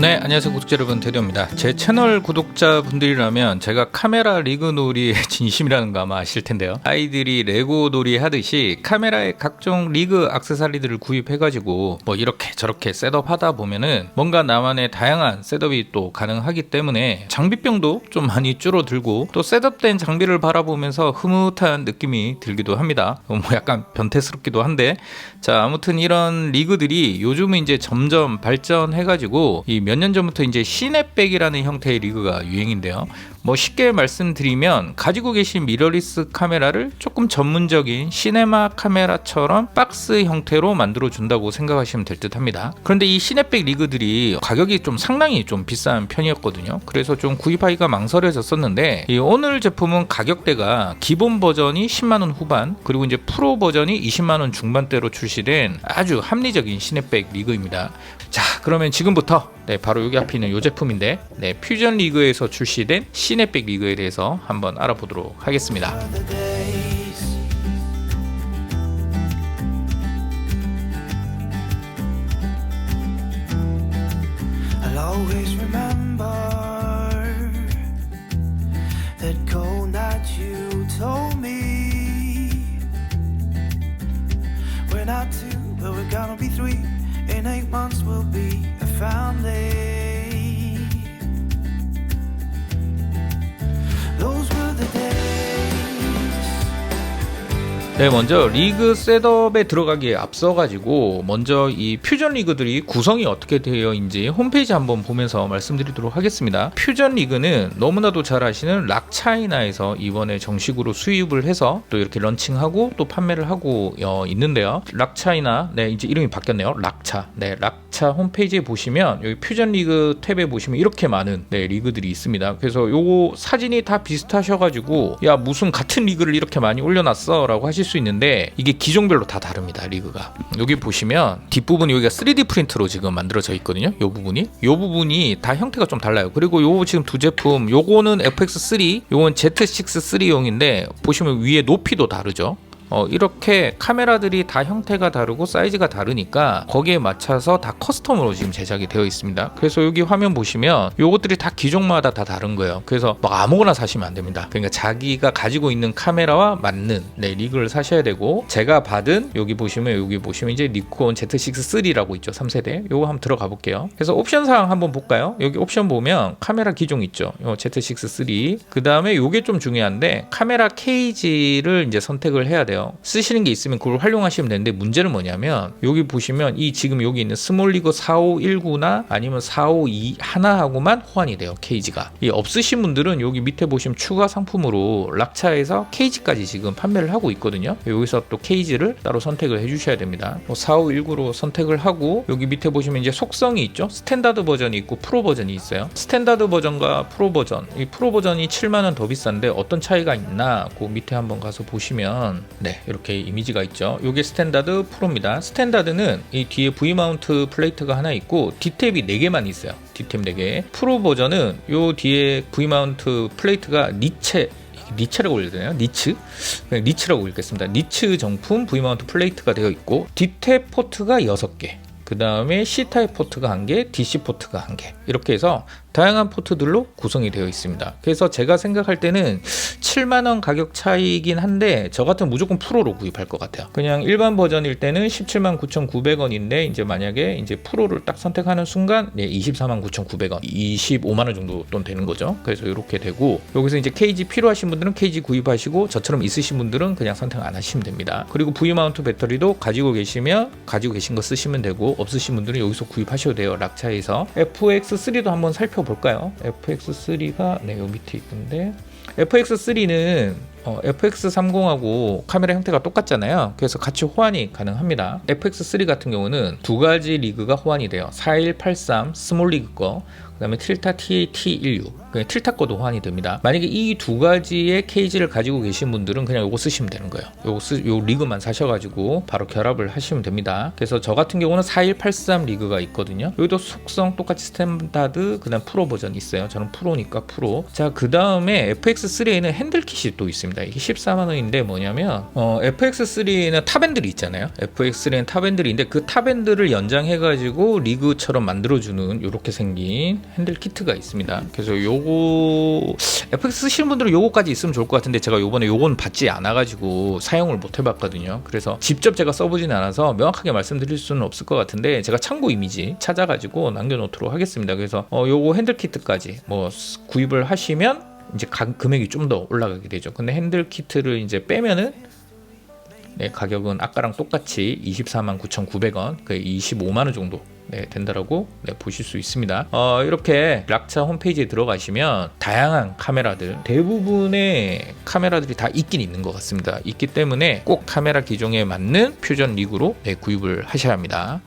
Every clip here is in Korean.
네, 안녕하세요 구독자 여러분 대리입니다. 제 채널 구독자 분들이라면 제가 카메라 리그 놀이의 진심이라는 거 아마 아실 텐데요. 아이들이 레고 놀이 하듯이 카메라에 각종 리그 악세사리들을 구입해가지고 뭐 이렇게 저렇게 셋업하다 보면은 뭔가 나만의 다양한 셋업이 또 가능하기 때문에 장비병도 좀 많이 줄어들고 또 셋업된 장비를 바라보면서 흐뭇한 느낌이 들기도 합니다. 뭐 약간 변태스럽기도 한데 자 아무튼 이런 리그들이 요즘은 이제 점점 발전해가지고 이몇 년 전부터 이제 시냅백이라는 형태의 리그가 유행인데요. 뭐 쉽게 말씀드리면 가지고 계신 미러리스 카메라를 조금 전문적인 시네마 카메라처럼 박스 형태로 만들어 준다고 생각하시면 될 듯 합니다. 그런데 이 시냅백 리그들이 가격이 좀 상당히 좀 비싼 편이었거든요. 그래서 좀 구입하기가 망설여졌었는데 이 오늘 제품은 가격대가 기본 버전이 10만 원 후반 그리고 이제 프로 버전이 20만 원 중반대로 출시된 아주 합리적인 시냅백 리그입니다. 자, 그러면 지금부터 네, 바로 여기 앞에 있는 이 제품인데 네, 퓨전 리그에서 출시된 시 네백 리그에 대해서 한번 알아보도록 하겠습니다. but we're gonna be three. In eight months, we'll be a family. 네, 먼저 리그 셋업에 들어가기에 앞서 가지고 먼저 이 퓨전 리그들이 구성이 어떻게 되어인지 홈페이지 한번 보면서 말씀드리도록 하겠습니다. 퓨전 리그는 너무나도 잘 아시는 락차이나에서 이번에 정식으로 수입을 해서 또 이렇게 런칭하고 또 판매를 하고 어, 있는데요. 락차이나 네, 이제 이름이 바뀌었네요. 락차. 네, 락차 홈페이지에 보시면 여기 퓨전 리그 탭에 보시면 이렇게 많은 네, 리그들이 있습니다. 그래서 요거 사진이 다 비슷하셔 가지고 야 무슨 같은 리그를 이렇게 많이 올려 놨어라고 하실 수 있는데 이게 기종별로 다 다릅니다. 리그가 여기 보시면 뒷부분 여기가 3D 프린트로 지금 만들어져 있거든요. 요 부분이 요 부분이 다 형태가 좀 달라요. 그리고 요 지금 두 제품 요거는 FX3, 요건 Z6-3용인데 보시면 위에 높이도 다르죠. 어, 이렇게 카메라들이 다 형태가 다르고 사이즈가 다르니까 거기에 맞춰서 다 커스텀으로 지금 제작이 되어 있습니다. 그래서 여기 화면 보시면 요것들이 다 기종마다 다 다른 거예요. 그래서 막 아무거나 사시면 안 됩니다. 그러니까 자기가 가지고 있는 카메라와 맞는 네, 리그를 사셔야 되고 제가 받은 여기 보시면 여기 보시면 이제 니콘 Z6-3라고 있죠. 3세대. 요거 한번 들어가 볼게요. 그래서 옵션 사항 한번 볼까요? 여기 옵션 보면 카메라 기종 있죠. 요 Z6-3. 그 다음에 요게 좀 중요한데 카메라 케이지를 이제 선택을 해야 돼요. 쓰시는 게 있으면 그걸 활용하시면 되는데 문제는 뭐냐면 여기 보시면 이 지금 여기 있는 스몰리그 4519나 아니면 452 하나하고만 호환이 돼요. 케이지가. 이 없으신 분들은 여기 밑에 보시면 추가 상품으로 락차에서 케이지까지 지금 판매를 하고 있거든요. 여기서 또 케이지를 따로 선택을 해 주셔야 됩니다. 뭐 4519로 선택을 하고 여기 밑에 보시면 이제 속성이 있죠. 스탠다드 버전이 있고 프로 버전이 있어요. 스탠다드 버전과 프로 버전. 이 프로 버전이 7만 원 더 비싼데 어떤 차이가 있나? 그 밑에 한번 가서 보시면 네 이렇게 이미지가 있죠. 이게 스탠다드 프로입니다. 스탠다드는 이 뒤에 V 마운트 플레이트가 하나 있고 D탭이 4개만 있어요. D탭 4개. 프로 버전은 요 뒤에 V 마운트 플레이트가 니체 니체라고 올려야 되나요? 니츠? 그냥 니츠라고 읽겠습니다. 니츠 정품 V 마운트 플레이트가 되어 있고 D탭 포트가 6개. 그 다음에 C타입 포트가 한 개, DC 포트가 한 개. 이렇게 해서 다양한 포트들로 구성이 되어 있습니다. 그래서 제가 생각할 때는 7만 원 가격 차이긴 한데 저 같은 무조건 프로로 구입할 것 같아요. 그냥 일반 버전일 때는 17만 9,900원인데 이제 만약에 이제 프로를 딱 선택하는 순간 네, 24만 9,900원, 25만 원 정도 돈 되는 거죠. 그래서 이렇게 되고 여기서 이제 케이지 필요하신 분들은 케이지 구입하시고 저처럼 있으신 분들은 그냥 선택 안 하시면 됩니다. 그리고 V 마운트 배터리도 가지고 계시면 가지고 계신 거 쓰시면 되고 없으신 분들은 여기서 구입하셔도 돼요. 락차에서 FX3도 한번 살펴 살펴볼까요? FX3가 네, 여기 밑에 있던데 FX3는 어, FX30하고 카메라 형태가 똑같잖아요. 그래서 같이 호환이 가능합니다. FX3 같은 경우는 두 가지 리그가 호환이 돼요. 4183 스몰 리그 거, 그 다음에 틸타 t 1 1 6 그 틀 타코도 호환이 됩니다. 만약에 이 두 가지의 케이지를 가지고 계신 분들은 그냥 요거 쓰시면 되는 거예요. 요거 쓰, 요 리그만 사셔가지고 바로 결합을 하시면 됩니다. 그래서 저 같은 경우는 4183 리그가 있거든요. 여기도 속성 똑같이 스탠다드, 그 다음 프로 버전 있어요. 저는 프로니까 프로. 자, 그 다음에 FX3에는 핸들킷이 또 있습니다. 이게 14만원인데 뭐냐면, 어, FX3에는 탑핸들이 있잖아요. FX3에는 탑핸들이 있는데 그 탑핸들을 연장해가지고 리그처럼 만들어주는 이렇게 생긴 핸들 키트가 있습니다. 그래서 요거 FX 쓰시는 분들은 요거까지 있으면 좋을 것 같은데 제가 요번에 요건 받지 않아가지고 사용을 못 해봤거든요. 그래서 직접 제가 써보진 않아서 명확하게 말씀드릴 수는 없을 것 같은데 제가 참고 이미지 찾아가지고 남겨놓도록 하겠습니다. 그래서 어, 요거 핸들 키트까지 뭐 구입을 하시면 이제 가, 금액이 좀 더 올라가게 되죠. 근데 핸들 키트를 이제 빼면은 네, 가격은 아까랑 똑같이 24만 9,900원, 그 25만 원 정도 네, 된다라고 네, 보실 수 있습니다. 어, 이렇게 락차 홈페이지에 들어가시면 다양한 카메라들, 대부분의 카메라들이 다 있긴 있는 것 같습니다. 있기 때문에 꼭 카메라 기종에 맞는 퓨전 리그로 네, 구입을 하셔야 합니다.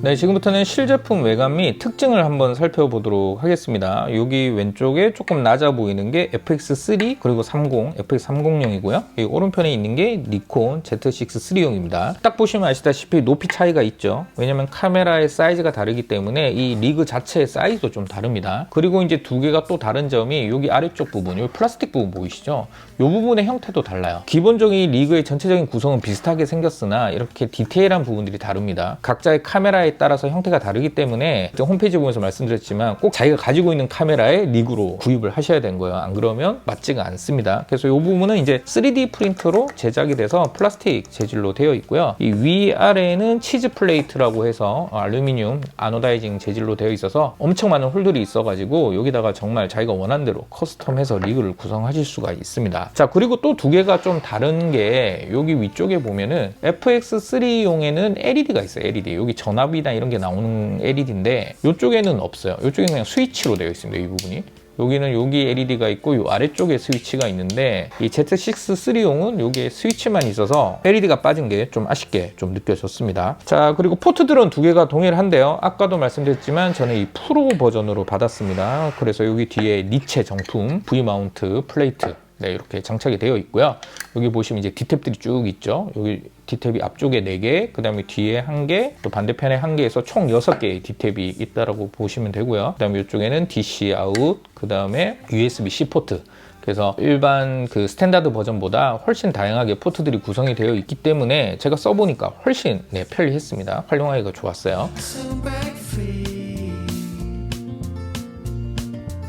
네, 지금부터는 실제품 외관 및 특징을 한번 살펴보도록 하겠습니다. 여기 왼쪽에 조금 낮아 보이는 게 FX3 그리고 30, FX30용이고요. 이 오른편에 있는 게 니콘 Z6 3용입니다. 딱 보시면 아시다시피 높이 차이가 있죠. 왜냐면 카메라의 사이즈가 다르기 때문에 이 리그 자체의 사이즈도 좀 다릅니다. 그리고 이제 두 개가 또 다른 점이 여기 아래쪽 부분, 여기 플라스틱 부분 보이시죠? 이 부분의 형태도 달라요. 기본적인 리그의 전체적인 구성은 비슷하게 생겼으나 이렇게 디테일한 부분들이 다릅니다. 각자의 카메라 에 따라서 형태가 다르기 때문에 홈페이지 보면서 말씀드렸지만 꼭 자기가 가지고 있는 카메라에 리그로 구입을 하셔야 되는 거예요. 안 그러면 맞지가 않습니다. 그래서 이 부분은 이제 3D 프린터로 제작이 돼서 플라스틱 재질로 되어 있고요. 이 위아래는 치즈 플레이트라고 해서 알루미늄 아노다이징 재질로 되어 있어서 엄청 많은 홀들이 있어가지고 여기다가 정말 자기가 원하는 대로 커스텀해서 리그를 구성하실 수가 있습니다. 자 그리고 또 두 개가 좀 다른 게 여기 위쪽에 보면은 FX3용에는 LED가 있어요. LED 여기 전압이 나 이런 게 나오는 LED인데 이쪽에는 없어요. 이쪽에는 그냥 스위치로 되어 있습니다. 이 부분이. 여기는 여기 LED가 있고 이 아래쪽에 스위치가 있는데 이 Z6 3용은 여기에 스위치만 있어서 LED가 빠진 게 좀 아쉽게 좀 느껴졌습니다. 자 그리고 포트들은 두 개가 동일한데요. 아까도 말씀드렸지만 저는 이 프로 버전으로 받았습니다. 그래서 여기 뒤에 니체 정품 V 마운트 플레이트 네, 이렇게 장착이 되어 있고요. 여기 보시면 이제 디탭들이 쭉 있죠. 여기 디탭이 앞쪽에 4개, 그 다음에 뒤에 1개, 또 반대편에 1개에서 총 6개의 디탭이 있다라고 보시면 되고요. 그 다음에 이쪽에는 DC 아웃, 그 다음에 USB-C 포트. 그래서 일반 그 스탠다드 버전보다 훨씬 다양하게 포트들이 구성이 되어 있기 때문에 제가 써보니까 훨씬 네, 편리했습니다. 활용하기가 좋았어요.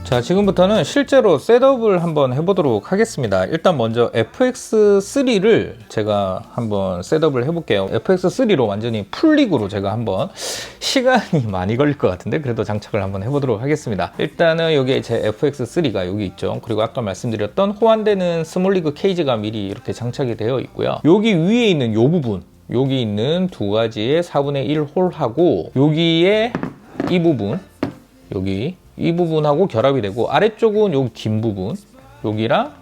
자, 지금부터는 실제로 셋업을 한번 해보도록 하겠습니다. 일단 먼저 FX3를 제가 한번 셋업을 해볼게요. FX3로 완전히 풀리그로 제가 한번 시간이 많이 걸릴 것 같은데 그래도 장착을 한번 해보도록 하겠습니다. 일단은 여기 제 FX3가 여기 있죠. 그리고 아까 말씀드렸던 호환되는 스몰리그 케이지가 미리 이렇게 장착이 되어 있고요. 여기 위에 있는 이 부분 여기 있는 두 가지의 4분의 1 홀하고 여기에 이 부분 여기 이 부분하고 결합이 되고 아래쪽은 뒷 부분 여기랑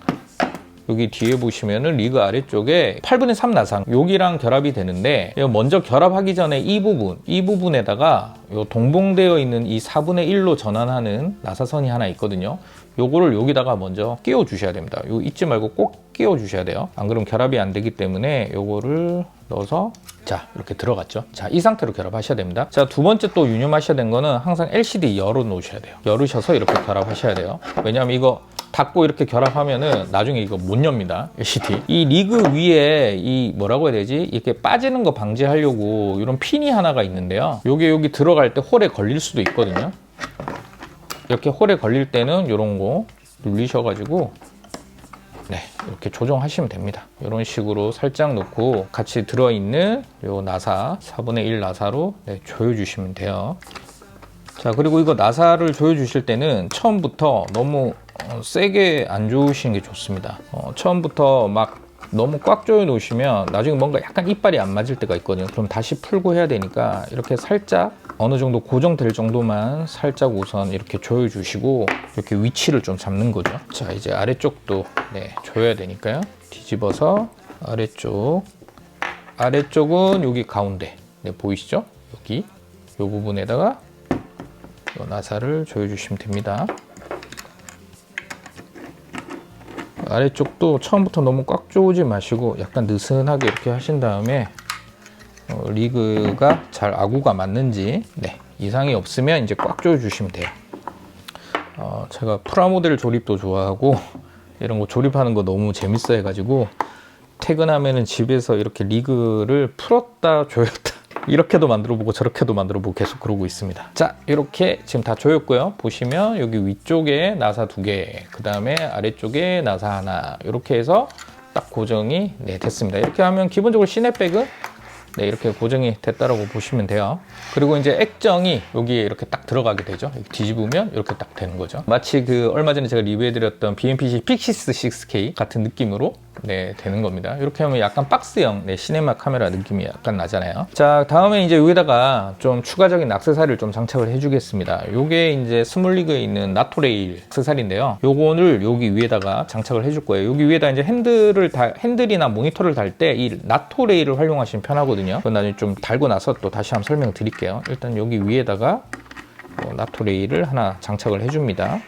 여기 뒤에 보시면은 리그 아래쪽에 8분의 3 나상 여기랑 결합이 되는데 먼저 결합하기 전에 이 부분 이 부분에다가 요 동봉되어 있는 이 4분의 1로 전환하는 나사선이 하나 있거든요. 요거를 여기다가 먼저 끼워 주셔야 됩니다. 요 잊지 말고 꼭 끼워 주셔야 돼요. 안 그러면 결합이 안 되기 때문에 요거를 넣어서 자 이렇게 들어갔죠. 자 이 상태로 결합하셔야 됩니다. 자 두 번째 또 유념하셔야 되는 거는 항상 LCD 열어 놓으셔야 돼요. 열으셔서 이렇게 결합하셔야 돼요. 왜냐하면 이거 닫고 이렇게 결합하면은 나중에 이거 못 엽니다 LCD 이 리그 위에 이 뭐라고 해야 되지? 이렇게 빠지는 거 방지하려고 이런 핀이 하나가 있는데요. 요게 여기 들어갈 때 홀에 걸릴 수도 있거든요. 이렇게 홀에 걸릴 때는 이런 거 눌리셔가지고 네, 이렇게 조정하시면 됩니다. 이런 식으로 살짝 놓고 같이 들어있는 요 나사 4분의 1 나사로 네, 조여주시면 돼요. 자, 그리고 이거 나사를 조여주실 때는 처음부터 너무 어, 세게 안 조으시는 게 좋습니다. 어, 처음부터 막 너무 꽉 조여 놓으시면 나중에 뭔가 약간 이빨이 안 맞을 때가 있거든요. 그럼 다시 풀고 해야 되니까 이렇게 살짝 어느 정도 고정될 정도만 살짝 우선 이렇게 조여 주시고 이렇게 위치를 좀 잡는 거죠. 자, 이제 아래쪽도 네, 조여야 되니까요. 뒤집어서 아래쪽 아래쪽은 여기 가운데 네, 보이시죠? 여기 이 부분에다가 요 나사를 조여주시면 됩니다. 아래쪽도 처음부터 너무 꽉 조이지 마시고 약간 느슨하게 이렇게 하신 다음에 어, 리그가 잘 아구가 맞는지 네, 이상이 없으면 이제 꽉 조여주시면 돼요. 어, 제가 프라모델 조립도 좋아하고 이런 거 조립하는 거 너무 재밌어 해가지고 퇴근하면은 집에서 이렇게 리그를 풀었다 조였다 이렇게도 만들어보고 저렇게도 만들어보고 계속 그러고 있습니다. 자 이렇게 지금 다 조였고요. 보시면 여기 위쪽에 나사 두 개, 그 다음에 아래쪽에 나사 하나 이렇게 해서 딱 고정이 네, 됐습니다. 이렇게 하면 기본적으로 시내백은 네, 이렇게 고정이 됐다라고 보시면 돼요. 그리고 이제 액정이 여기에 이렇게 딱 들어가게 되죠. 뒤집으면 이렇게 딱 되는 거죠. 마치 그 얼마 전에 제가 리뷰해드렸던 BMPC 픽시스 6K 같은 느낌으로 네, 되는 겁니다. 이렇게 하면 약간 박스형 네, 시네마 카메라 느낌이 약간 나잖아요. 자, 다음에 이제 여기다가 좀 추가적인 악세사리를 좀 장착을 해주겠습니다. 요게 이제 스몰리그에 있는 나토레일 악세사리인데요. 요거를 여기 위에다가 장착을 해줄 거예요. 여기 위에다 이제 핸들을 달, 핸들이나 모니터를 달 때 이 나토레일을 활용하시면 편하거든요. 그건 나중에 좀 달고 나서 또 다시 한번 설명 드릴게요. 일단 여기 위에다가 어, 나토레일을 하나 장착을 해줍니다.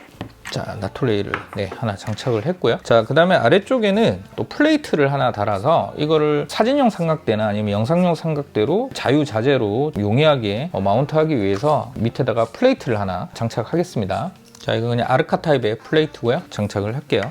자, 나토레일을 네, 하나 장착을 했고요. 자, 그 다음에 아래쪽에는 또 플레이트를 하나 달아서 이거를 사진용 삼각대나 아니면 영상용 삼각대로 자유자재로 용이하게 어, 마운트하기 위해서 밑에다가 플레이트를 하나 장착하겠습니다. 자, 이거 그냥 아르카 타입의 플레이트고요. 장착을 할게요.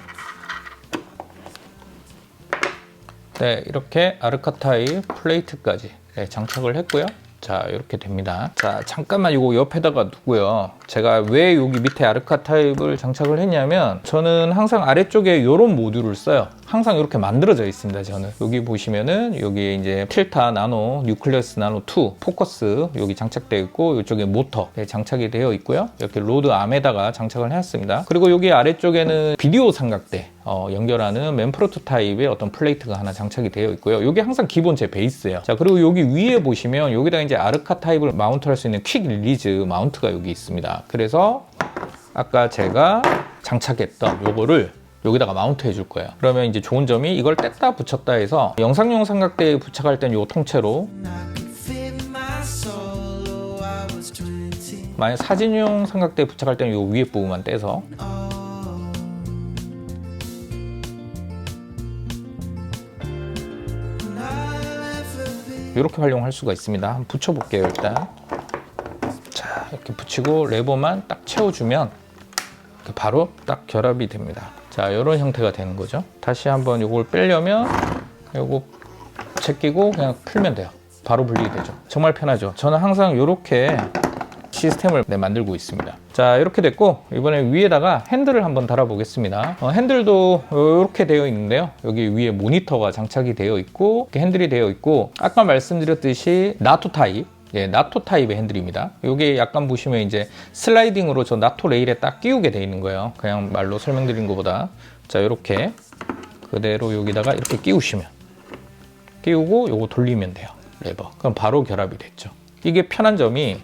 네, 이렇게 아르카 타입 플레이트까지 네, 장착을 했고요. 자, 이렇게 됩니다. 자, 잠깐만 이거 옆에다가 두고요. 제가 왜 여기 밑에 아르카 타입을 장착을 했냐면 저는 항상 아래쪽에 이런 모듈을 써요. 항상 이렇게 만들어져 있습니다. 저는 여기 보시면은 여기 이제 틸타 나노 뉴클리어스 나노 2 포커스 여기 장착되어 있고 이쪽에 모터 네, 장착이 되어 있고요. 이렇게 로드 암에다가 장착을 해놨습니다. 그리고 여기 아래쪽에는 비디오 삼각대 어, 연결하는 맨 프로토 타입의 어떤 플레이트가 하나 장착이 되어 있고요. 이게 항상 기본 제 베이스예요. 자 그리고 여기 위에 보시면 여기다 이제 아르카 타입을 마운트할 수 있는 퀵 릴리즈 마운트가 여기 있습니다. 그래서 아까 제가 장착했던 요거를 여기다가 마운트 해줄 거예요. 그러면 이제 좋은 점이 이걸 뗐다 붙였다 해서 영상용 삼각대에 부착할 땐 요 통째로 I could fit my soul. I was 20. 만약 사진용 삼각대에 부착할 때는 요 위에 부분만 떼서? 이렇게 활용할 수가 있습니다. 한번 붙여볼게요, 일단. 자, 이렇게 붙이고 레버만 딱 채워주면 바로 딱 결합이 됩니다. 자, 이런 형태가 되는 거죠. 다시 한번 이걸 빼려면 요거 제끼고 그냥 풀면 돼요. 바로 분리가 되죠. 정말 편하죠. 저는 항상 이렇게 시스템을 네, 만들고 있습니다. 자 이렇게 됐고 이번에 위에다가 핸들을 한번 달아 보겠습니다. 어, 핸들도 이렇게 되어 있는데요. 여기 위에 모니터가 장착이 되어 있고 이렇게 핸들이 되어 있고 아까 말씀드렸듯이 나토 타입 예, 나토 타입의 핸들입니다. 이게 약간 보시면 이제 슬라이딩으로 저 나토 레일에 딱 끼우게 되어 있는 거예요. 그냥 말로 설명드린 것보다 자 이렇게 그대로 여기다가 이렇게 끼우시면 끼우고 요거 돌리면 돼요. 레버. 그럼 바로 결합이 됐죠. 이게 편한 점이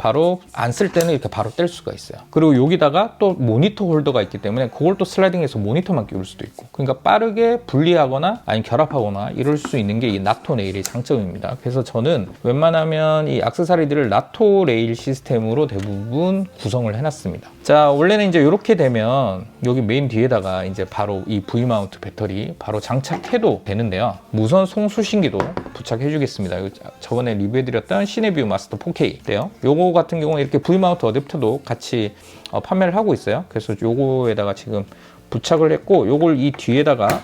바로 안 쓸 때는 이렇게 바로 뗄 수가 있어요. 그리고 여기다가 또 모니터 홀더가 있기 때문에 그걸 또 슬라이딩해서 모니터만 끼울 수도 있고. 그러니까 빠르게 분리하거나 아니면 결합하거나 이럴 수 있는 게 이 나토 레일의 장점입니다. 그래서 저는 웬만하면 이 악세사리들을 나토 레일 시스템으로 대부분 구성을 해놨습니다. 자, 원래는 이제 이렇게 되면 여기 메인 뒤에다가 이제 바로 이 V 마운트 배터리 바로 장착해도 되는데요. 무선 송수신기도 부착해 주겠습니다. 이거 저번에 리뷰해드렸던 시네뷰 마스터 4K인데요. 같은 경우는 이렇게 V 마운트 어댑터도 같이 어, 판매를 하고 있어요. 그래서 요거에다가 지금 부착을 했고 요걸 이 뒤에다가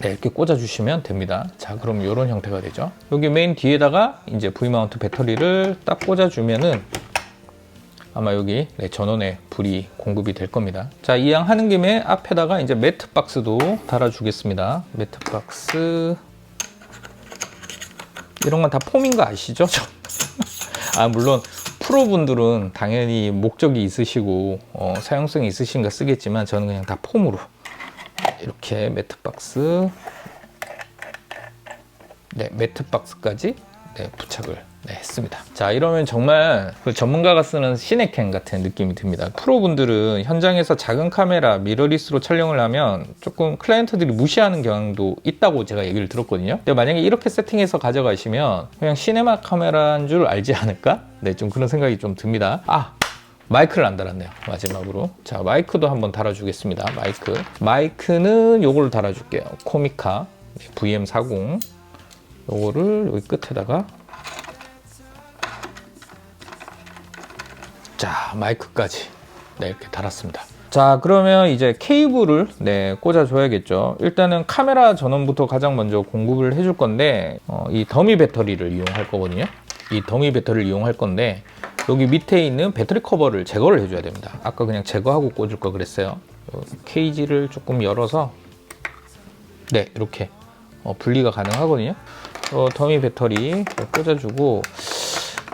네, 이렇게 꽂아주시면 됩니다. 자, 그럼 이런 형태가 되죠. 여기 메인 뒤에다가 이제 V 마운트 배터리를 딱 꽂아주면은 아마 여기 네, 전원에 불이 공급이 될 겁니다. 자, 이왕 하는 김에 앞에다가 이제 매트 박스도 달아주겠습니다. 매트 박스 이런 건 다 폼인 거 아시죠? 저- 아 물론 프로분들은 당연히 목적이 있으시고 어, 사용성이 있으신가 쓰겠지만 저는 그냥 다 폼으로 이렇게 매트 박스 네 매트 박스까지 네, 부착을 네, 했습니다. 자, 이러면 정말 그 전문가가 쓰는 시네캔 같은 느낌이 듭니다. 프로분들은 현장에서 작은 카메라 미러리스로 촬영을 하면 조금 클라이언트들이 무시하는 경향도 있다고 제가 얘기를 들었거든요. 근데 만약에 이렇게 세팅해서 가져가시면 그냥 시네마 카메라인 줄 알지 않을까? 네, 좀 그런 생각이 좀 듭니다. 아, 마이크를 안 달았네요. 마지막으로. 자, 마이크도 한번 달아주겠습니다. 마이크. 마이크는 요걸 달아줄게요. 코미카 VM40. 요거를 여기 끝에다가 자, 마이크까지 네, 이렇게 달았습니다. 자, 그러면 이제 케이블을 네, 꽂아 줘야겠죠. 일단은 카메라 전원부터 가장 먼저 공급을 해줄 건데, 어, 이 더미 배터리를 이용할 거거든요. 이 더미 배터리를 이용할 건데, 여기 밑에 있는 배터리 커버를 제거를 해줘야 됩니다. 아까 그냥 제거하고 꽂을 거 그랬어요. 요 케이지를 조금 열어서, 네, 이렇게 어, 분리가 가능하거든요. 어, 더미 배터리 꽂아주고,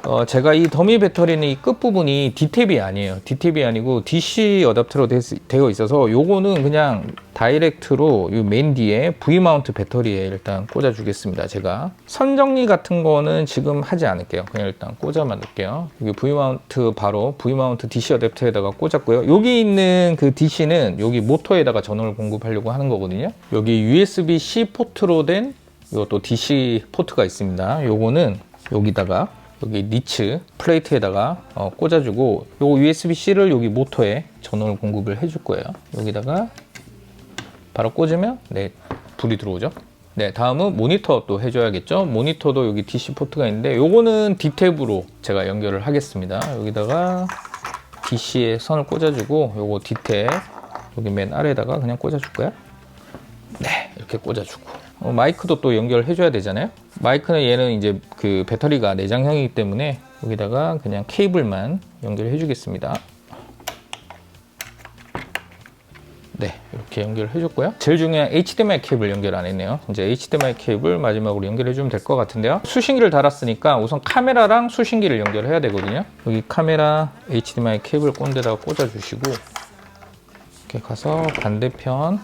어, 제가 이 더미 배터리는 이 끝부분이 D탭이 아니에요. D탭이 아니고 DC 어댑터로 되, 되어 있어서 요거는 그냥 다이렉트로 이 메인 뒤에 V 마운트 배터리에 일단 꽂아 주겠습니다. 제가 선 정리 같은 거는 지금 하지 않을게요. 그냥 일단 꽂아만 놓을게요. 여기 V 마운트 바로 V 마운트 DC 어댑터에다가 꽂았고요. 여기 있는 그 DC는 여기 모터에다가 전원을 공급하려고 하는 거거든요. 여기 USB-C 포트로 된 이것도 DC 포트가 있습니다. 요거는 여기다가 여기 니츠 플레이트에다가 어, 꽂아주고 요 USB-C를 여기 모터에 전원을 공급을 해줄 거예요. 여기다가 바로 꽂으면 네 불이 들어오죠. 네 다음은 모니터 또 해줘야겠죠. 모니터도 여기 DC 포트가 있는데 요거는 D탭으로 제가 연결을 하겠습니다. 여기다가 DC에 선을 꽂아주고 요거 D탭 여기 맨 아래에다가 그냥 꽂아줄 거야. 네 이렇게 꽂아주고 어, 마이크도 또 연결해 줘야 되잖아요. 마이크는 얘는 이제 그 배터리가 내장형이기 때문에 여기다가 그냥 케이블만 연결해 주겠습니다. 네, 이렇게 연결해 줬고요. 제일 중요한 HDMI 케이블 연결 안 했네요. 이제 HDMI 케이블 마지막으로 연결해 주면 될 것 같은데요. 수신기를 달았으니까 우선 카메라랑 수신기를 연결해야 되거든요. 여기 카메라 HDMI 케이블 꼰대다가 꽂아 주시고 이렇게 가서 반대편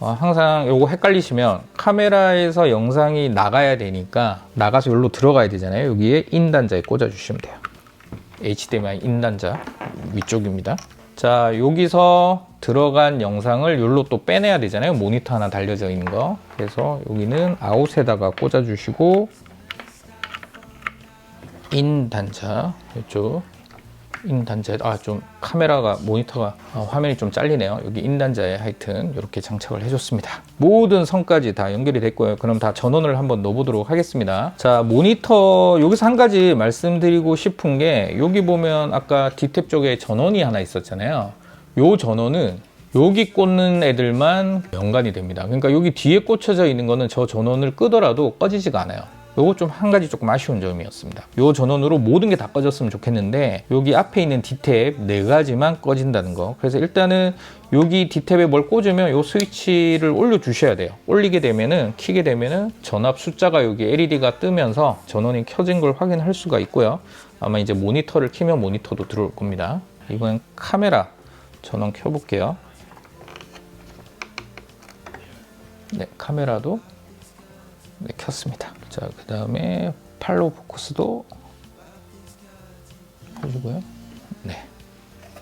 어, 항상 요거 헷갈리시면 카메라에서 영상이 나가야 되니까 나가서 여기로 들어가야 되잖아요. 여기에 인단자에 꽂아 주시면 돼요. HDMI 인단자 위쪽입니다. 자, 여기서 들어간 영상을 여기로 또 빼내야 되잖아요. 모니터 하나 달려져 있는 거. 그래서 여기는 아웃에다가 꽂아 주시고 인 단자 이쪽 인 단자 아좀 카메라가 모니터가 어, 화면이 좀 잘리네요. 여기 인 단자에 하여튼 이렇게 장착을 해줬습니다. 모든 선까지 다 연결이 됐고요. 그럼 다 전원을 한번 넣어보도록 하겠습니다. 자 모니터 여기서 한 가지 말씀드리고 싶은 게 여기 보면 아까 D탭 쪽에 전원이 하나 있었잖아요. 요 전원은 여기 꽂는 애들만 연관이 됩니다. 그러니까 여기 뒤에 꽂혀져 있는 거는 저 전원을 끄더라도 꺼지지가 않아요 요거 좀 한 가지 조금 아쉬운 점이었습니다. 요 전원으로 모든 게 다 꺼졌으면 좋겠는데 여기 앞에 있는 D탭 네 가지만 꺼진다는 거. 그래서 일단은 여기 D탭에 뭘 꽂으면 요 스위치를 올려 주셔야 돼요. 올리게 되면은 키게 되면은 전압 숫자가 여기 LED가 뜨면서 전원이 켜진 걸 확인할 수가 있고요. 아마 이제 모니터를 키면 모니터도 들어올 겁니다. 이번엔 카메라 전원 켜볼게요. 네, 카메라도 네, 켰습니다. 자, 그 다음에 팔로우 포커스도 해주고요. 네.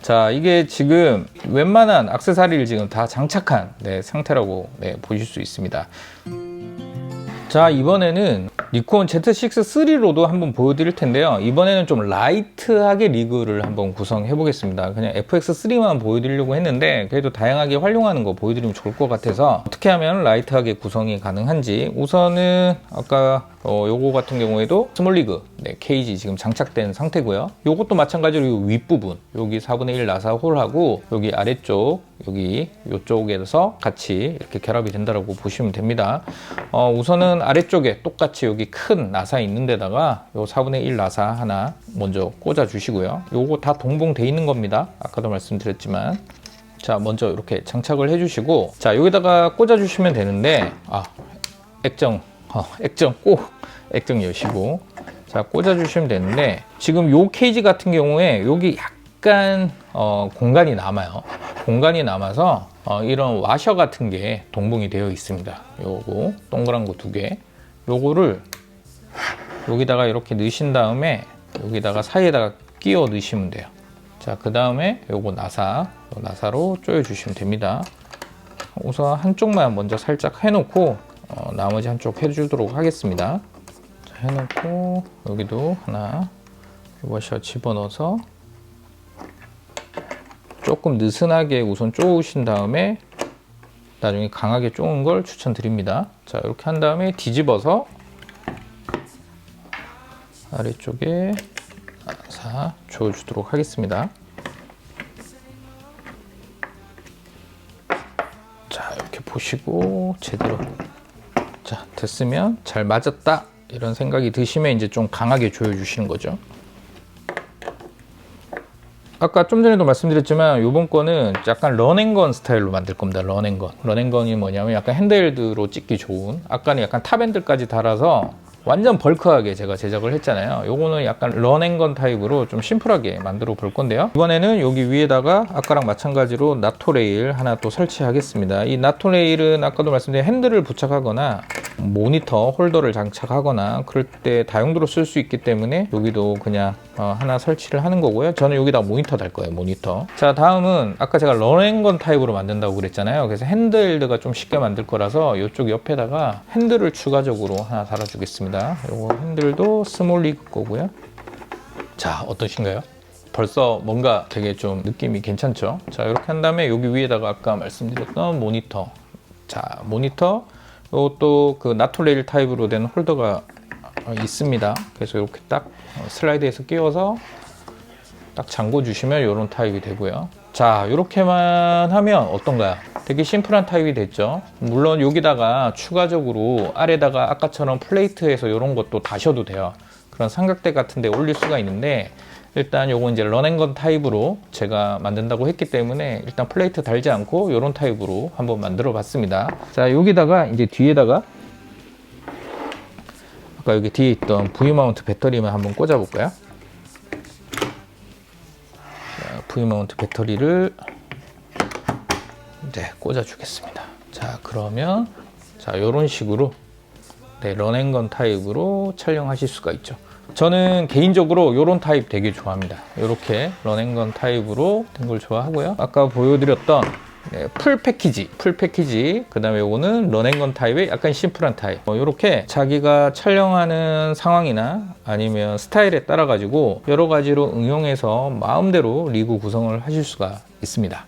자, 이게 지금 웬만한 악세사리를 지금 다 장착한 네, 상태라고 네, 보실 수 있습니다. 자, 이번에는 니콘 Z6 3로도 한번 보여드릴 텐데요. 이번에는 좀 라이트하게 리그를 한번 구성해 보겠습니다. 그냥 FX3만 보여드리려고 했는데 그래도 다양하게 활용하는 거 보여드리면 좋을 것 같아서 어떻게 하면 라이트하게 구성이 가능한지 우선은 아까 어, 요거 같은 경우에도 스몰리그 네, 케이지 지금 장착된 상태고요. 요것도 마찬가지로 요 윗부분 여기 4분의 1 나사 홀하고 여기 아래쪽 여기 요쪽에서 같이 이렇게 결합이 된다고 보시면 됩니다. 어, 우선은 아래쪽에 똑같이 여기 큰 나사 있는 데다가 요 4분의 1 나사 하나 먼저 꽂아 주시고요. 요거 다 동봉돼 있는 겁니다. 아까도 말씀드렸지만 자 먼저 이렇게 장착을 해주시고 자 여기다가 꽂아 주시면 되는데 아 액정 어, 액정 꼭 액정 여시고 자 꽂아 주시면 되는데 지금 요 케이지 같은 경우에 여기 약간 어, 공간이 남아요 공간이 남아서 어, 이런 와셔 같은 게 동봉이 되어 있습니다 요거 동그란 거 두개 요거를 여기다가 이렇게 넣으신 다음에 여기다가 사이에다가 끼워 넣으시면 돼요. 자, 그 다음에 요거 나사, 요 나사로 조여 주시면 됩니다. 우선 한쪽만 먼저 살짝 해놓고 어, 나머지 한쪽 해주도록 하겠습니다. 자, 해놓고 여기도 하나 워셔 집어넣어서 조금 느슨하게 우선 쪼으신 다음에 나중에 강하게 쪼은 걸 추천드립니다. 자 이렇게 한 다음에 뒤집어서 아래쪽에 나사 조여주도록 하겠습니다. 자 이렇게 보시고 제대로 자 됐으면 잘 맞았다 이런 생각이 드시면 이제 좀 강하게 조여 주시는 거죠. 아까 좀 전에도 말씀드렸지만 이번 거는 약간 런앤건 스타일로 만들 겁니다. 런앤건. 런앤건이 뭐냐면 약간 핸드헬드로 찍기 좋은. 아까는 약간 탑핸들까지 달아서 완전 벌크하게 제가 제작을 했잖아요. 요거는 약간 런앤건 타입으로 좀 심플하게 만들어 볼 건데요. 이번에는 여기 위에다가 아까랑 마찬가지로 나토 레일 하나 또 설치하겠습니다. 이 나토 레일은 아까도 말씀드린 핸들을 부착하거나 모니터 홀더를 장착하거나 그럴 때 다용도로 쓸 수 있기 때문에 여기도 그냥 어, 하나 설치를 하는 거고요. 저는 여기다 모니터 달 거예요. 모니터. 자 다음은 아까 제가 런앤건 타입으로 만든다고 그랬잖아요. 그래서 핸들드가 좀 쉽게 만들 거라서 이쪽 옆에다가 핸들을 추가적으로 하나 달아주겠습니다. 요거 핸들도 스몰 리그 거고요. 자 어떠신가요? 벌써 뭔가 되게 좀 느낌이 괜찮죠? 자 이렇게 한 다음에 여기 위에다가 아까 말씀드렸던 모니터 자 모니터 이것도 그 나토레일 타입으로 된 홀더가 어, 있습니다 그래서 이렇게 딱 어, 슬라이드해서 끼워서 딱 잠궈 주시면 이런 타입이 되고요 자 이렇게만 하면 어떤가요? 되게 심플한 타입이 됐죠? 물론 여기다가 추가적으로 아래다가 아까처럼 플레이트에서 이런 것도 다셔도 돼요. 그런 삼각대 같은 데 올릴 수가 있는데 일단 요건 이제 런앤건 타입으로 제가 만든다고 했기 때문에 일단 플레이트 달지 않고 요런 타입으로 한번 만들어 봤습니다. 자 여기다가 이제 뒤에다가 아까 여기 뒤에 있던 V 마운트 배터리만 한번 꽂아 볼까요 자, V 마운트 배터리를 이제 꽂아 주겠습니다 자 그러면 자 요런 식으로 네, 런앤건 타입으로 촬영하실 수가 있죠. 저는 개인적으로 이런 타입 되게 좋아합니다. 이렇게 런앤건 타입으로 된 걸 좋아하고요. 아까 보여드렸던 네, 풀 패키지, 풀 패키지. 그 다음에 요거는 런앤건 타입의 약간 심플한 타입. 이렇게 자기가 촬영하는 상황이나 아니면 스타일에 따라 가지고 여러 가지로 응용해서 마음대로 리그 구성을 하실 수가 있습니다.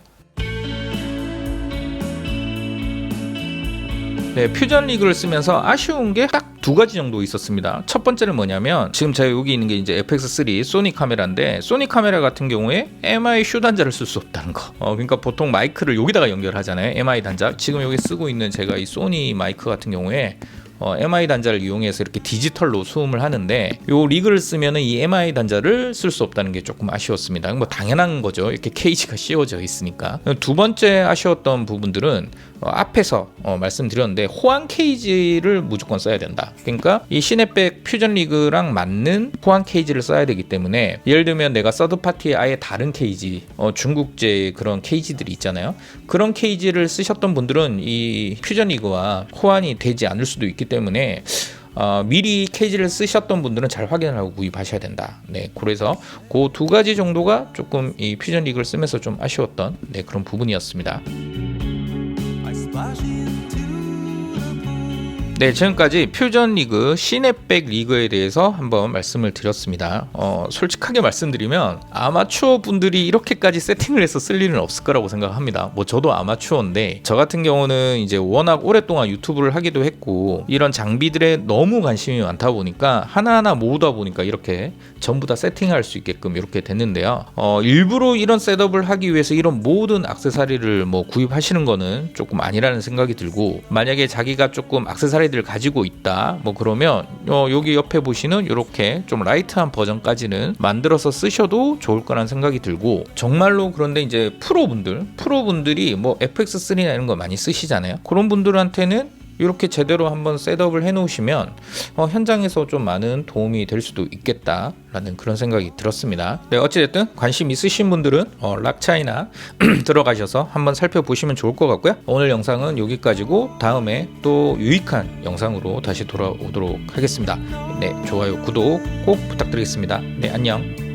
네, 퓨전 리그를 쓰면서 아쉬운 게 딱 두 가지 정도 있었습니다. 첫 번째는 뭐냐면 지금 제가 여기 있는 게 이제 FX3 소니 카메라인데 소니 카메라 같은 경우에 MI 슈 단자를 쓸 수 없다는 거. 어, 그러니까 보통 마이크를 여기다가 연결하잖아요. MI 단자. 지금 여기 쓰고 있는 제가 이 소니 마이크 같은 경우에 어, MI 단자를 이용해서 이렇게 디지털로 수음을 하는데 요 리그를 쓰면은 이 MI 단자를 쓸 수 없다는 게 조금 아쉬웠습니다. 뭐 당연한 거죠. 이렇게 케이지가 씌워져 있으니까. 두 번째 아쉬웠던 부분들은 어, 앞에서 어, 말씀드렸는데 호환 케이지를 무조건 써야 된다. 그러니까 이 시네백 퓨전 리그랑 맞는 호환 케이지를 써야 되기 때문에 예를 들면 내가 서드 파티의 아예 다른 케이지, 어, 중국제 그런 케이지들이 있잖아요. 그런 케이지를 쓰셨던 분들은 이 퓨전 리그와 호환이 되지 않을 수도 있기 때문에 어, 미리 케이지를 쓰셨던 분들은 잘 확인을 하고 구입하셔야 된다. 네, 그래서 그 두 가지 정도가 조금 이 퓨전 리그를 쓰면서 좀 아쉬웠던 네, 그런 부분이었습니다. 네, 지금까지 퓨전 리그 시네백 리그에 대해서 한번 말씀을 드렸습니다. 어, 솔직하게 말씀드리면 아마추어 분들이 이렇게까지 세팅을 해서 쓸 일은 없을 거라고 생각합니다. 뭐 저도 아마추어인데 저 같은 경우는 이제 워낙 오랫동안 유튜브를 하기도 했고 이런 장비들에 너무 관심이 많다 보니까 하나하나 모으다 보니까 이렇게 전부 다 세팅할 수 있게끔 이렇게 됐는데요. 어, 일부러 이런 셋업을 하기 위해서 이런 모든 악세사리를 뭐 구입하시는 거는 조금 아니라는 생각이 들고 만약에 자기가 조금 악세사리 들을 가지고 있다 뭐 그러면 어, 여기 옆에 보시는 이렇게 좀 라이트한 버전까지는 만들어서 쓰셔도 좋을 거라는 생각이 들고 정말로 그런데 이제 프로분들 프로분들이 뭐 FX3나 이런 거 많이 쓰시잖아요. 그런 분들한테는 이렇게 제대로 한번 셋업을 해 놓으시면 어, 현장에서 좀 많은 도움이 될 수도 있겠다라는 그런 생각이 들었습니다. 네, 어찌됐든 관심 있으신 분들은 어, 락차이나 들어가셔서 한번 살펴보시면 좋을 것 같고요. 오늘 영상은 여기까지고 다음에 또 유익한 영상으로 다시 돌아오도록 하겠습니다. 네, 좋아요, 구독 꼭 부탁드리겠습니다. 네, 안녕.